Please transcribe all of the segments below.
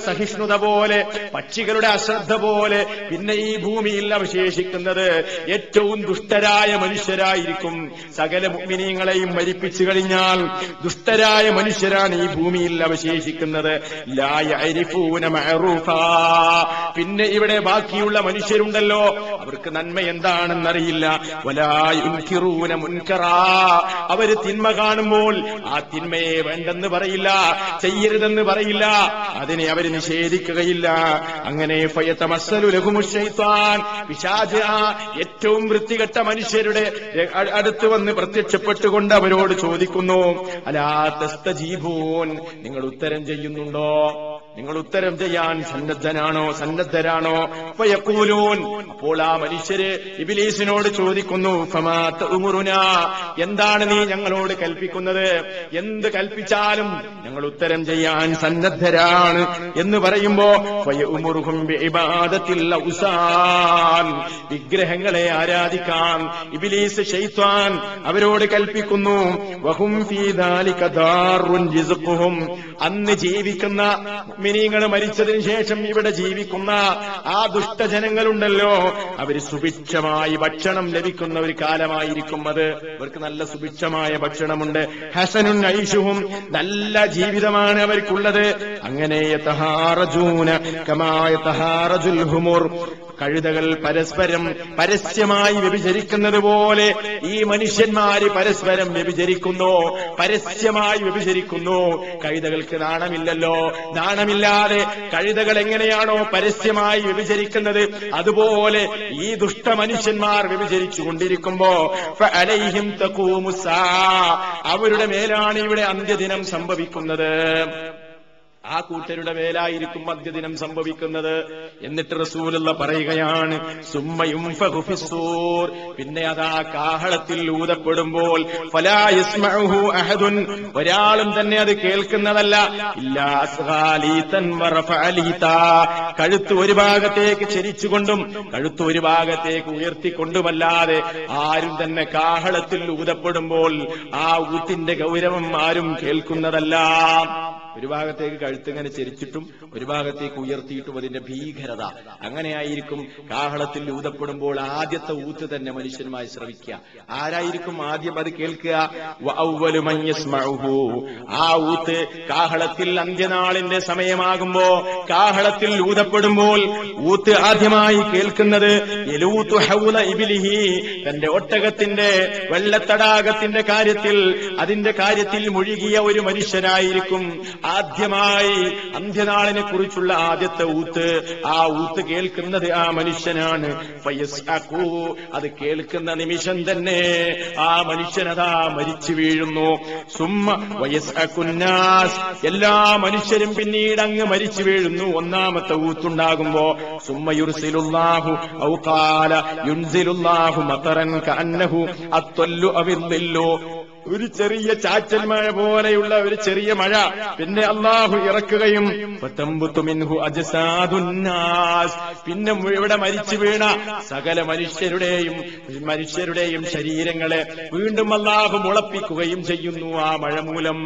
സഹിഷ്ണുത പോലെ പക്ഷികളുടെ അശ്രദ്ധ പോലെ പിന്നെ ഈ ഭൂമിയിൽ അവശേഷിക്കുന്നത് ഏറ്റവും ദുഷ്ടരായ മനുഷ്യരായിരിക്കും. സകല മുഗ്മിനീങ്ങളെയും മരിപ്പിച്ചു കഴിഞ്ഞാൽ ദുഷ്ടരായ മനുഷ്യരാണ് ഈ ഭൂമിയിൽ അവശേഷിക്കുന്നത്. പിന്നെ ഇവിടെ ബാക്കിയുള്ള മനുഷ്യരുണ്ടല്ലോ. അവർക്ക് നന്മ എന്താണെന്നറിയില്ല. അവർ തിന്മ കാണുമ്പോൾ ആ തിന്മയെ വേണ്ടെന്ന് പറയില്ല ചെയ്യരുതെന്ന് പറയില്ല. അതിനെ അവർ നിഷേധിക്കുകയില്ല. അങ്ങനെ ഏറ്റവും വൃത്തികെട്ട മനുഷ്യരുടെ അടുത്ത് വന്ന് പ്രത്യക്ഷപ്പെട്ടുകൊണ്ട് അവരോട് ചോദിക്കുന്നു അലാ തസ്തജീബൂൻ? നിങ്ങൾ ഉത്തരം ചെയ്യുന്നുണ്ടോ? നിങ്ങൾ ഉത്തരം ചെയ്യാൻ സന്നദ്ധനാണോ സന്നദ്ധരാണോ? ഫയഖൂലൂൻ അപ്പോൾ ആ മനുഷ്യര് ഇബിലീസിനോട് ചോദിക്കുന്നു എന്താണ് നീ ഞങ്ങളോട് കൽപ്പിക്കുന്നത്? എന്ത് കൽപ്പിച്ചാലും ഞങ്ങൾ ഉത്തരം ചെയ്യാൻ സന്നദ്ധരാണ് എന്ന് പറയുമ്പോ വിഗ്രഹങ്ങളെ ആരാധിക്കാൻ ഇബിലീസ് ഷെയ്ത്വാൻ അവരോട് കൽപ്പിക്കുന്നു. വഹും ഫീ ദാലിക അന്ന് ജീവിക്കുന്ന മിനിങ്ങൾ മരിച്ചതിന് ശേഷം ഇവിടെ ജീവിക്കുന്ന ആ ദുഷ്ടജനങ്ങളുണ്ടല്ലോ. അവർ സുഭിക്ഷമായി ഭക്ഷണം ലഭിക്കുന്ന ഒരു കാലമായിരിക്കും അത്. അവർക്ക് നല്ല സുഭിക്ഷമായ ഭക്ഷണമുണ്ട്. ഹസനും ഐഷുവും നല്ല ജീവിതമാണ് അവർക്കുള്ളത്. അങ്ങനെ ഹുമുർ. കഴുതകൾ പരസ്പരം പരസ്യമായി വ്യഭിചരിക്കുന്നത് പോലെ ഈ മനുഷ്യന്മാര് പരസ്പരം വ്യഭിചരിക്കുന്നു പരസ്യമായി വ്യഭിചരിക്കുന്നു. കഴുതകൾക്ക് നാണമില്ലല്ലോ. നാണമില്ലാതെ കഴുതകൾ എങ്ങനെയാണോ പരസ്യമായി വ്യഭിചരിക്കുന്നത്? അതുപോലെ ഈ ദുഷ്ട മനുഷ്യന്മാർ വ്യഭിചരിച്ചു കൊണ്ടിരിക്കുമ്പോ ഫഅലൈഹിം തക്കൂമുസ അവരുടെ മേലാണ് ഇവിടെ അന്ത്യദിനം സംഭവിക്കുന്നത്. ആ കൂട്ടരുടെ മേലായിരിക്കും മദ്യദിനം സംഭവിക്കുന്നത്. എന്നിട്ട് റസൂലുള്ള പറയുകയാണ് സുമ്മയും പിന്നെ അതാ കാഹളത്തിൽ ഊതപ്പെടുമ്പോൾ ഒരാളും തന്നെ അത് കേൾക്കുന്നതല്ല. കഴുത്ത് ഒരു ഭാഗത്തേക്ക് ചരിച്ചുകൊണ്ടും കഴുത്ത് ഒരു ഭാഗത്തേക്ക് ഉയർത്തിക്കൊണ്ടുമല്ലാതെ ആരും തന്നെ കാഹളത്തിൽ ഊതപ്പെടുമ്പോൾ ആ ഊത്തിന്റെ ഗൗരവം ആരും കേൾക്കുന്നതല്ല. ഒരു ഭാഗത്തേക്ക് കഴുത്തിങ്ങനെ ചെരിച്ചിട്ടും ഒരു ഭാഗത്തേക്ക് ഉയർത്തിയിട്ടും അതിന്റെ ഭീകരത. അങ്ങനെയായിരിക്കും കാഹളത്തിൽ ഊതപ്പെടുമ്പോൾ ആദ്യത്തെ ഊത്ത് തന്നെ മനുഷ്യന്മാരെ ശ്രവിക്കുക. ആരായിരിക്കും ആദ്യം അത് കേൾക്കുക. ആ ഊത്ത് കാഹളത്തിൽ അന്ത്യനാളിന്റെ സമയമാകുമ്പോ കാഹളത്തിൽ ഊതപ്പെടുമ്പോൾ ഊത്ത് ആദ്യമായി കേൾക്കുന്നത് തന്റെ ഒട്ടകത്തിന്റെ വെള്ളത്തടാകത്തിന്റെ കാര്യത്തിൽ അതിന്റെ കാര്യത്തിൽ മുഴുകിയ ഒരു മനുഷ്യനായിരിക്കും ആദ്യമായി അന്ത്യനാളിനെ കുറിച്ചുള്ള ആദ്യത്തെ ഊത്ത്. ആ ഊത്ത് കേൾക്കുന്നത് ആ മനുഷ്യനാണ്. അത് കേൾക്കുന്ന നിമിഷം തന്നെ ആ മനുഷ്യനതാ മരിച്ചു വീഴുന്നു. സുമ്മ വയസ്അഖുന്നാസ് എല്ലാ മനുഷ്യരും പിന്നീട് അങ്ങ് മരിച്ചു വീഴുന്നു. ഒന്നാമത്തെ ഊത്തുണ്ടാകുമ്പോ സുമ്മ യുർസിലുല്ലാഹു ഔ ഖാല യുൻസിലുല്ലാഹു മതറൻ കഅന്നഹു അത്വല്ലു അവിദ്ദില്ലു ഒരു ചെറിയ ചാറ്റൽ മഴ പോലെയുള്ള ഒരു ചെറിയ മഴ പിന്നെ അള്ളാഹു ഇറക്കുകയും. പിന്നെ ഇവിടെ മരിച്ചു വീണ സകല മനുഷ്യരുടെയും മനുഷ്യരുടെയും ശരീരങ്ങളെ വീണ്ടും അള്ളാഹു മുളപ്പിക്കുകയും ചെയ്യുന്നു ആ മഴ മൂലം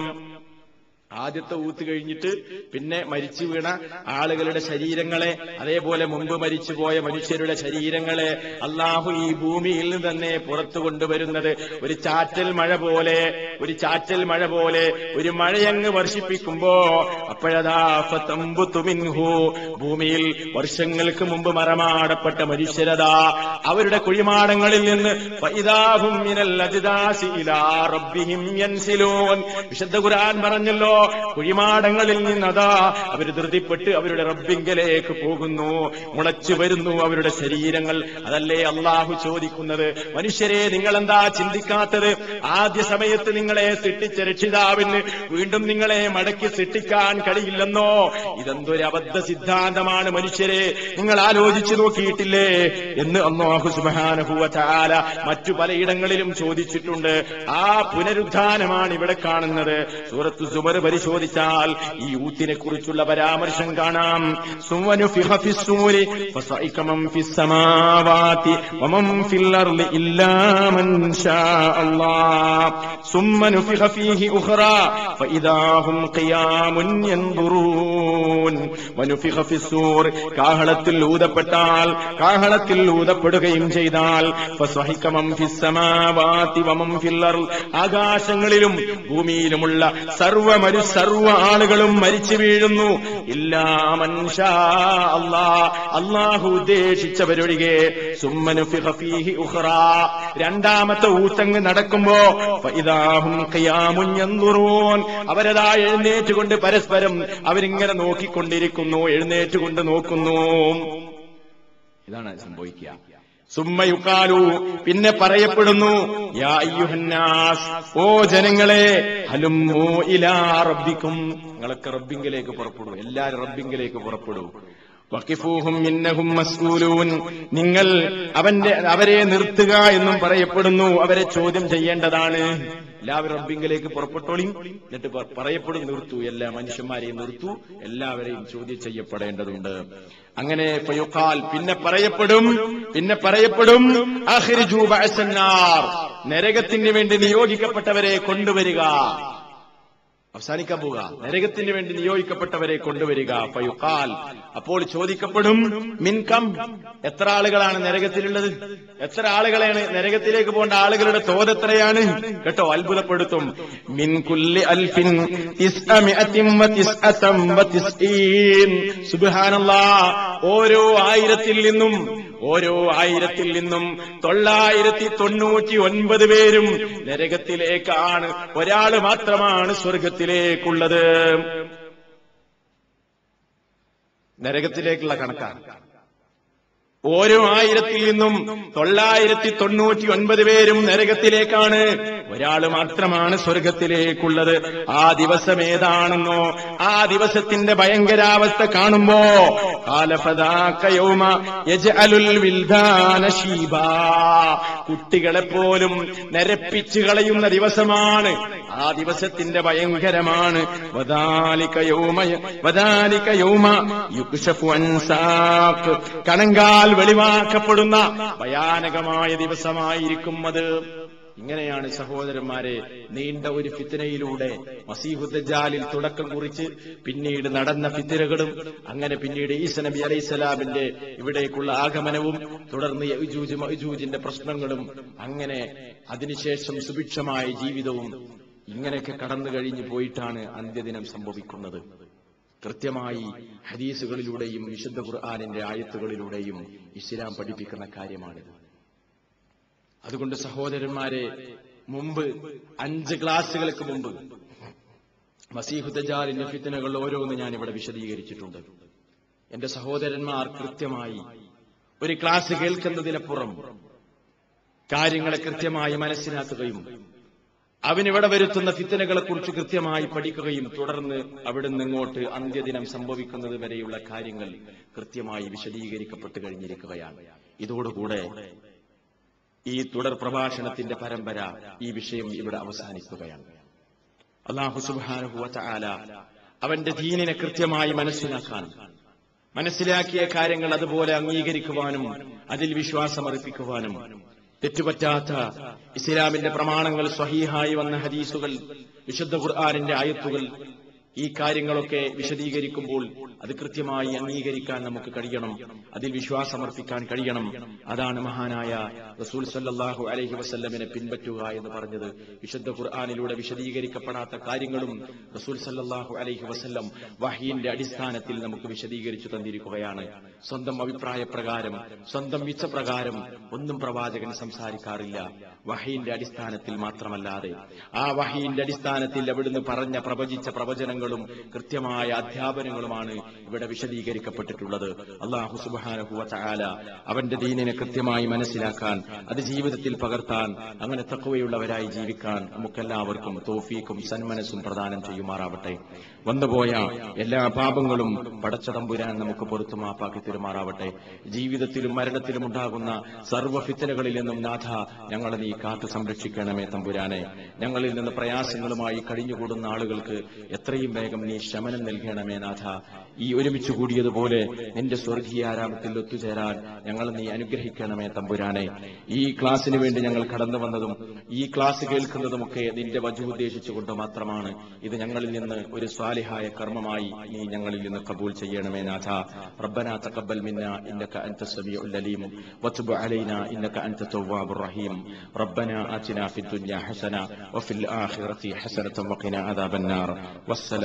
ആദ്യത്തെ ഊത്ത് കഴിഞ്ഞിട്ട് പിന്നെ മരിച്ചു വീണ ആളുകളുടെ ശരീരങ്ങളെ അതേപോലെ മുമ്പ് മരിച്ചുപോയ മനുഷ്യരുടെ ശരീരങ്ങളെ അള്ളാഹു ഈ ഭൂമിയിൽ നിന്ന് തന്നെ പുറത്തു കൊണ്ടുവരുന്നത് ഒരു ചാറ്റൽ മഴ പോലെ ഒരു ചാറ്റൽ മഴ പോലെ ഒരു മഴയങ്ങ് വർഷിപ്പിക്കുമ്പോ അപ്പോഴതാ ഫതംബുതു മിൻഹു. ഭൂമിയിൽ വർഷങ്ങൾക്ക് മുമ്പ് മറമാടപ്പെട്ട മനുഷ്യരതാ അവരുടെ കുഴിമാടങ്ങളിൽ നിന്ന്. വിശുദ്ധ ഖുർആൻ പറഞ്ഞല്ലോ കുഴിമാടങ്ങളിൽ നിന്നതാ അവർ ധൃതിപ്പെട്ട് അവരുടെ റബ്ബിങ്കലേക്ക് പോകുന്നു. മുളച്ചു വരുന്നു അവരുടെ ശരീരങ്ങൾ. അതല്ലേ അള്ളാഹു ചോദിക്കുന്നത്? മനുഷ്യരെ നിങ്ങളെന്താ ചിന്തിക്കാത്തത്? ആദ്യ സമയത്ത് നിങ്ങളെ സൃഷ്ടിച്ച രക്ഷിതാവിന് വീണ്ടും നിങ്ങളെ മടക്കി സൃഷ്ടിക്കാൻ കഴിയില്ലെന്നോ? ഇതെന്തൊരു അബദ്ധ സിദ്ധാന്തമാണ് മനുഷ്യരെ. നിങ്ങൾ ആലോചിച്ചു നോക്കിയിട്ടില്ലേ? എന്ന് അള്ളാഹു സുബാനുഭൂവ ചാല മറ്റു പലയിടങ്ങളിലും ചോദിച്ചിട്ടുണ്ട്. ആ പുനരുദ്ധാനമാണ് ഇവിടെ കാണുന്നത്. സൂറത്ത് സുമർ പരിശോധിച്ചാൽ ഈ ഊത്തിനെ കുറിച്ചുള്ള പരാമർശം കാണാം. കാഹളത്തിൽ ഊതപ്പെട്ടാൽ കാഹളത്തിൽ ഊതപ്പെടുകയും ചെയ്താൽ ആകാശങ്ങളിലും ഭൂമിയിലുമുള്ള സർവ മരു സർവ ആളുകളും മരിച്ചു വീഴുന്നു. ഇല്ലാ മൻഷാ അള്ളാ. അള്ളാഹു ഉദ്ദേശിച്ചവരൊഴികെ സുമ്മനു രണ്ടാമത്തെ ഊത്തങ്ങ് നടക്കുമ്പോ അവരതാ എഴുന്നേറ്റുകൊണ്ട് പരസ്പരം അവരിങ്ങനെ നോക്കിക്കൊണ്ടിരിക്കുന്നു എഴുന്നേറ്റുകൊണ്ട് നോക്കുന്നു. ഇതാണ് സംഭവിക്കുക. സുമ്മയുക്കാലു പിന്നെ പറയപ്പെടുന്നു യാ അയ്യുഹന്നാസ് ഓ ജനങ്ങളെ ഹലുമ്മൂ ഇലാ റബ്ബിക്കും. നിങ്ങളൊക്കെ റബ്ബിങ്കിലേക്ക് പുറപ്പെടൂ എല്ലാരും റബ്ബിങ്കിലേക്ക് പുറപ്പെടൂ. വക്കിഫൂഹും ഇന്നഹും മസ്ഊലൂൻ നിങ്ങൾ അവന്റെ അവരെ നിർത്തുക എന്നും പറയപ്പെടുന്നു അവരെ ചോദ്യം ചെയ്യേണ്ടതാണ്. എല്ലാവരും റബ്ബിങ്കിലേക്ക് പുറപ്പെട്ടോളിയും എന്നിട്ട് പറയപ്പെടും നിർത്തൂ. എല്ലാ മനുഷ്യന്മാരെയും നിർത്തു. എല്ലാവരെയും ചോദ്യം ചെയ്യപ്പെടേണ്ടതുണ്ട്. അങ്ങനെ പിന്നെ പറയപ്പെടും പിന്നെ പറയപ്പെടും. നരകത്തിന് വേണ്ടി നിയോഗിക്കപ്പെട്ടവരെ കൊണ്ടുവരിക. അവസാനിക്കാൻ പോവുക നരകത്തിന് വേണ്ടി നിയോഗിക്കപ്പെട്ടവരെ കൊണ്ടുവരിക. ഫയുഖാൽ. അപ്പോൾ ചോദിക്കപ്പെടും മിൻകം എത്ര ആളുകളാണ് നരകത്തിലുള്ളത്? എത്ര ആളുകളാണ് നരകത്തിലേക്ക് പോകേണ്ട ആളുകളുടെ തോത് എത്രയാണ്? കേട്ടോ അത്ഭുതപ്പെടുത്തും. മിൻ കുല്ലി അൽഫിൻ ഓരോ ആയിരത്തിൽ നിന്നും ഓരോ ആയിരത്തിൽ നിന്നും തൊള്ളായിരത്തി തൊണ്ണൂറ്റി ഒൻപത് പേരും നരകത്തിലേക്കാണ്. ഒരാൾ മാത്രമാണ് സ്വർഗത്തിലേക്കുള്ളത്. നരകത്തിലേക്കുള്ള കണക്കാണ്. ഓരോ ആയിരത്തിൽ നിന്നും തൊള്ളായിരത്തി തൊണ്ണൂറ്റി ഒൻപത് പേരും നരകത്തിലേക്കാണ്. ഒരാൾ മാത്രമാണ് സ്വർഗത്തിലേക്കുള്ളത്. ആ ദിവസം ഏതാണെന്നോ ആ ദിവസത്തിന്റെ ഭയങ്കരാവസ്ഥ കാണുമ്പോ കുട്ടികളെ പോലും നരപ്പിച്ചു കളയുന്ന ദിവസമാണ്. ആ ദിവസത്തിന്റെ ഭയങ്കരമാണ്. വദാലിക യൗമ വദാലിക യൗമ കണങ്കാൽ വെളിവാക്കപ്പെടുന്ന ഭയാനകമായ ദിവസമായിരിക്കും അത്. ഇങ്ങനെയാണ് സഹോദരന്മാരെ നീണ്ട ഒരു ഫിത്തിനയിലൂടെ മസീഹുദ്ദാലിൽ തുടക്കം കുറിച്ച് പിന്നീട് നടന്ന ഫിത്തിനകളും അങ്ങനെ പിന്നീട് ഈസ നബി അലൈഹിസ്സലാമിന്റെ ഇവിടേക്കുള്ള ആഗമനവും തുടർന്ന് യജൂജ് മഅജൂജിന്റെ പ്രശ്നങ്ങളും അങ്ങനെ അതിനുശേഷം സുഭിക്ഷമായ ജീവിതവും ഇങ്ങനെയൊക്കെ കടന്നു കഴിഞ്ഞു പോയിട്ടാണ് അന്ത്യദിനം സംഭവിക്കുന്നത്. കൃത്യമായി ഹദീസുകളിലൂടെയും വിശുദ്ധ ഖുർആാനിന്റെ ആയത്തുകളിലൂടെയും ഇസ്ലാം പഠിപ്പിക്കുന്ന കാര്യമാണിത് അതുകൊണ്ട് സഹോദരന്മാരെ മുമ്പ് അഞ്ച് ക്ലാസ്സുകൾക്ക് മുമ്പ് മസീഹുദ്ജാലിന്റെ ഫിത്തനകൾ ഓരോന്ന് ഞാൻ ഇവിടെ വിശദീകരിച്ചിട്ടുണ്ട്. എന്റെ സഹോദരന്മാർ കൃത്യമായി ഒരു ക്ലാസ് കേൾക്കുന്നതിനപ്പുറം കാര്യങ്ങളെ കൃത്യമായി മനസ്സിലാക്കുകയും അവനിവിടെ വരുത്തുന്ന ഫിത്തനകളെ കുറിച്ച് കൃത്യമായി പഠിക്കുകയും തുടർന്ന് അവിടുന്ന് ഇങ്ങോട്ട് അന്ത്യദിനം സംഭവിക്കുന്നത് വരെയുള്ള കാര്യങ്ങൾ കൃത്യമായി വിശദീകരിക്കപ്പെട്ട് കഴിഞ്ഞിരിക്കുകയാണ്. ഇതോടുകൂടെ ഈ തുടർ പ്രഭാഷണത്തിന്റെ പരമ്പര ഈ വിഷയം ഇവിടെ അവസാനിക്കുകയാണ്. അള്ളാഹു സുബാനുഹുവ ചാല അവന്റെ ദീനിനെ കൃത്യമായി മനസ്സിലാക്കാൻ മനസ്സിലാക്കിയ കാര്യങ്ങൾ അതുപോലെ അംഗീകരിക്കുവാനും അതിൽ വിശ്വാസമർപ്പിക്കുവാനും തെറ്റുപറ്റാത്ത ഇസ്ലാമിന്റെ പ്രമാണങ്ങൾ സ്വഹീഹായി വന്ന ഹദീസുകൾ വിശുദ്ധ ഖുർആാനിന്റെ ആയത്തുകൾ ഈ കാര്യങ്ങളൊക്കെ വിശദീകരിക്കുമ്പോൾ അത് കൃത്യമായി അംഗീകരിക്കാൻ നമുക്ക് കഴിയണം. അതിൽ വിശ്വാസമർപ്പിക്കാൻ കഴിയണം. അതാണ് മഹാനായ റസൂൽ സല്ലാഹു അലഹി വസല്ലമിനെ പിൻപറ്റുക എന്ന് പറഞ്ഞത്. വിശുദ്ധ ഖുർആാനിലൂടെ വിശദീകരിക്കപ്പെടാത്ത കാര്യങ്ങളും റസൂൽ സല്ലാഹു അലഹി വസല്ലം വഹീന്റെ അടിസ്ഥാനത്തിൽ നമുക്ക് വിശദീകരിച്ചു തന്നിരിക്കുകയാണ്. സ്വന്തം അഭിപ്രായ പ്രകാരം സ്വന്തം മിച്ചപ്രകാരം ഒന്നും പ്രവാചകൻ സംസാരിക്കാറില്ല. വഹീന്റെ അടിസ്ഥാനത്തിൽ മാത്രമല്ലാതെ ആ വഹീന്റെ അടിസ്ഥാനത്തിൽ അവിടുന്ന് പറഞ്ഞ പ്രവചിച്ച പ്രവചനങ്ങൾ ഫിത്തനകളും കൃത്യമായ അധ്യാപനങ്ങളുമാണ് ഇവിടെ വിശദീകരിക്കപ്പെട്ടിട്ടുള്ളത്. അള്ളാഹു സുബാനഹുവ ചാല അവന്റെ ദീനിനെ കൃത്യമായി മനസ്സിലാക്കാൻ അത് ജീവിതത്തിൽ പകർത്താൻ അങ്ങനെ തക്കവയുള്ളവരായി ജീവിക്കാൻ നമുക്കെല്ലാവർക്കും തോഫീക്കും സന്മനസ്സും പ്രദാനം ചെയ്യുമാറാവട്ടെ. വന്നുപോയ എല്ലാ പാപങ്ങളും പടച്ച തമ്പുരാൻ നമുക്ക് പുറത്തു മാപ്പാക്കി തരുമാറാവട്ടെ. ജീവിതത്തിലും മരണത്തിലും ഉണ്ടാകുന്ന സർവ ഫിത്തനകളിൽ നിന്നും നാഥ ഞങ്ങളെ നീ കാത്തു സംരക്ഷിക്കണമേ തമ്പുരാനെ. ഞങ്ങളിൽ നിന്ന് പ്രയാസങ്ങളുമായി കഴിഞ്ഞുകൂടുന്ന ആളുകൾക്ക് എത്രയും വേഗം നീ ശമനം നൽകണമേ നാഥ ഈ ഒരുമിച്ച് കൂടിയതുപോലെ നിന്റെ സ്വർഗീയ ആരാമത്തിൽ ഒത്തുചേരാൻ ഞങ്ങൾ നീ അനുഗ്രഹിക്കണമേ തമ്പുരാനെ ഈ ക്ലാസ്സിന് വേണ്ടി ഞങ്ങൾ കടന്നു വന്നതും ഈ ക്ലാസ് കേൾക്കുന്നതുമൊക്കെ നിന്റെ വജുദ്ദേശിച്ചുകൊണ്ട് മാത്രമാണ് ഇത് ഞങ്ങളിൽ നിന്ന് ഒരു സ്വാലിഹായ കർമ്മമായി നീ ഞങ്ങളിൽ നിന്ന് കബൂൽ ചെയ്യണമേ നാഥ ربنا تقبل منا انك انت السميع العليم وتب علينا انك انت التواب الرحيم ربنا اتنا في الدنيا حسنه وفي الاخره حسنه وقنا عذاب النار والسلام